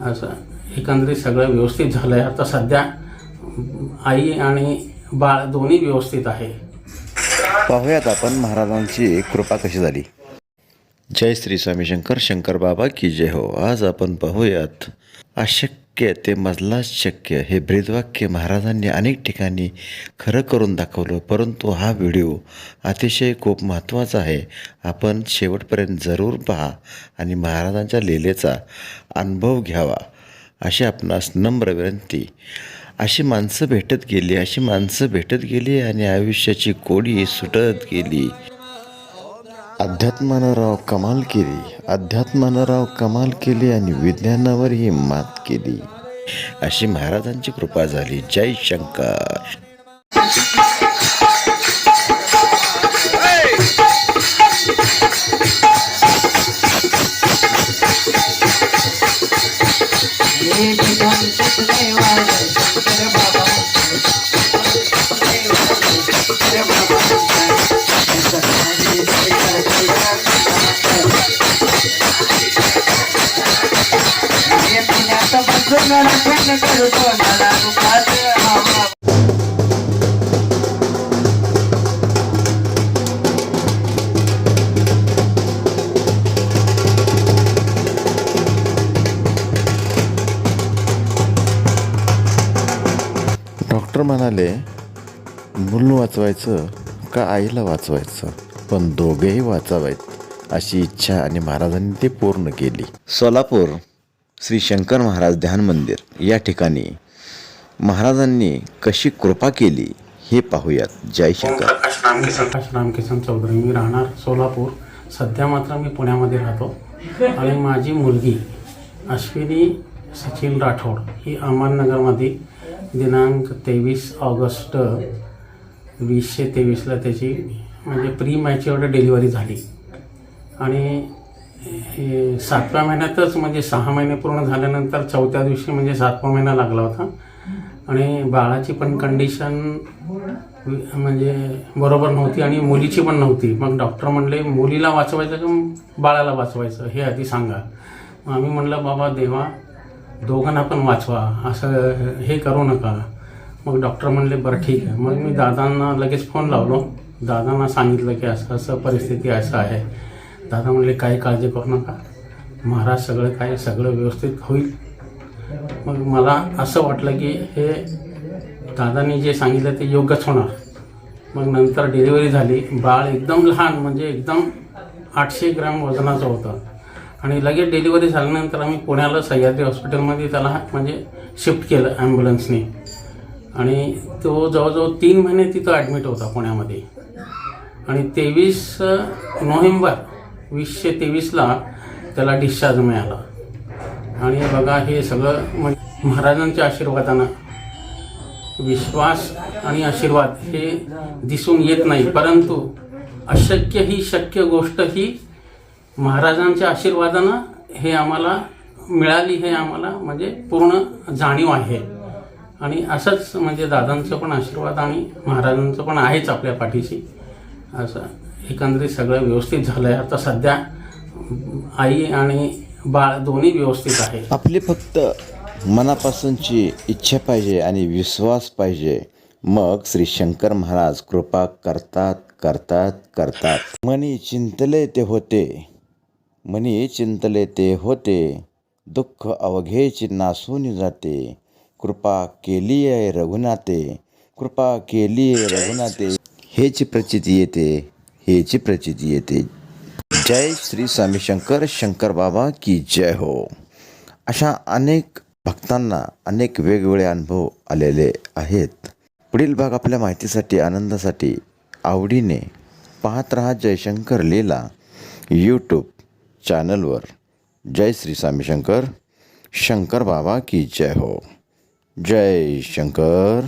असं एकंदरीत सगळं व्यवस्थित झालं आहे आता सध्या आई आणि बाळ दोन्ही व्यवस्थित आहे. पाहूयात आपण महाराजांची कृपा कशी झाली. जय श्री स्वामी शंकर शंकर बाबा की जय हो. आज आपण पाहूयात शक्य ते मजलाच शक्य. हे ब्रीदवाक्य महाराजांनी अनेक ठिकाणी खरं करून दाखवलं परंतु हा व्हिडिओ अतिशय खूप महत्त्वाचा आहे. आपण शेवटपर्यंत जरूर पहा आणि महाराजांच्या लिलेचा अनुभव घ्यावा अशी आपणास नम्र विनंती. अशी माणसं भेटत गेली अशी माणसं भेटत गेली आणि आयुष्याची कोडी सुटत गेली. अध्यात्मानं राव कमाल केली. अध्यात्मानं राव कमाल केली आणि विज्ञानावरही मात केली. अशी महाराजांची कृपा झाली. जय शंकर. डॉक्टर म्हणाले मूल वाचवायचं का आईला वाचवायचं? पण दोघेही वाचावेत अशी इच्छा आणि महाराजांनी ते पूर्ण केली. सोलापूर श्री शंकर महाराज ध्यान मंदिर. या ठिकाणी महाराजांनी कशी कृपा केली हे पाहूयात. जय शंकर प्रकाश रामकिसन प्रकाश रामकिसन चौधरी मी राहणार सोलापूर. सध्या मात्र मी पुण्यामध्ये राहतो. आणि माझी मुलगी अश्विनी सचिन राठोड ही अहमदनगरमध्ये दिनांक तेवीस ऑगस्ट वीसशे तेवीसला त्याची म्हणजे प्री मॅच्युअर्ड डिलिव्हरी झाली. आणि सातव्या महिन्यातच म्हणजे सहा महिने पूर्ण झाल्यानंतर चौथ्या दिवशी म्हणजे सातवा महिना लागला होता. आणि बाळाची पण कंडिशन म्हणजे बरोबर नव्हती आणि मुलीची पण नव्हती. मग डॉक्टर म्हणले मुलीला वाचवायचं की बाळाला वाचवायचं? हे आधी सांगा. मग आम्ही म्हणलं बाबा देवा दोघांना पण वाचवा. असं हे करू नका. मग डॉक्टर म्हणले बरं ठीक आहे. मग मी दादांना लगेच फोन लावलो. दादांना सांगितलं की असं असं परिस्थिती असं आहे. दादा म्हणले काही काळजी करू नका. महाराज सगळं काय सगळं व्यवस्थित होईल. मग मला असं वाटलं की हे दादांनी जे सांगितलं ते योग्यच होणार. मग नंतर डिलिव्हरी झाली. बाळ एकदम लहान म्हणजे एकदम आठशे ग्रॅम वजनाचं होतं. आणि लगेच डिलिव्हरी झाल्यानंतर आम्ही पुण्याला सह्याद्री हॉस्पिटलमध्ये त्याला म्हणजे शिफ्ट केलं ॲम्ब्युलन्सने. आणि तो जवळजवळ तीन महिने तिथं ॲडमिट होता पुण्यामध्ये. आणि तेवीस नोव्हेंबर वीसशे तेवीसला त्याला डिस्चार्ज मिळाला. आणि बघा हे सगळं म्हणजे महाराजांच्या आशीर्वादानं विश्वास आणि आशीर्वाद हे दिसून येत नाही. परंतु अशक्य ही शक्य गोष्ट ही महाराजांच्या आशीर्वादानं हे आम्हाला मिळाली हे आम्हाला म्हणजे पूर्ण जाणीव आहे. आणि असंच म्हणजे दादांचं पण आशीर्वाद आणि महाराजांचं पण आहेच आपल्या पाठीशी. असं एकंदरीत सगळं व्यवस्थित झालं आहे आता सध्या आई आणि बाळ दोन्ही व्यवस्थित आहे. आपली फक्त मनापासूनची इच्छा पाहिजे आणि विश्वास पाहिजे. मग श्री शंकर महाराज कृपा करतात करतात करतात. मनी चिंतले ते होते. मनी चिंतले ते होते. दुःख अवघेची नासून जाते. कृपा केली आहे रघुनाथे. कृपा केली आहे रघुनाथे. हेच प्रचिती येते. ह्याची प्रचिती येते. जय श्री स्वामी शंकर शंकर बाबा की जय हो. अशा अनेक भक्तांना अनेक वेगवेगळे अनुभव आलेले आहेत. पुढील भाग आपल्या माहितीसाठी आनंदासाठी आवडीने पाहत रहा जयशंकर लीला यूट्यूब चॅनलवर. जय श्री स्वामी शंकर शंकर बाबा की जय हो. जय शंकर.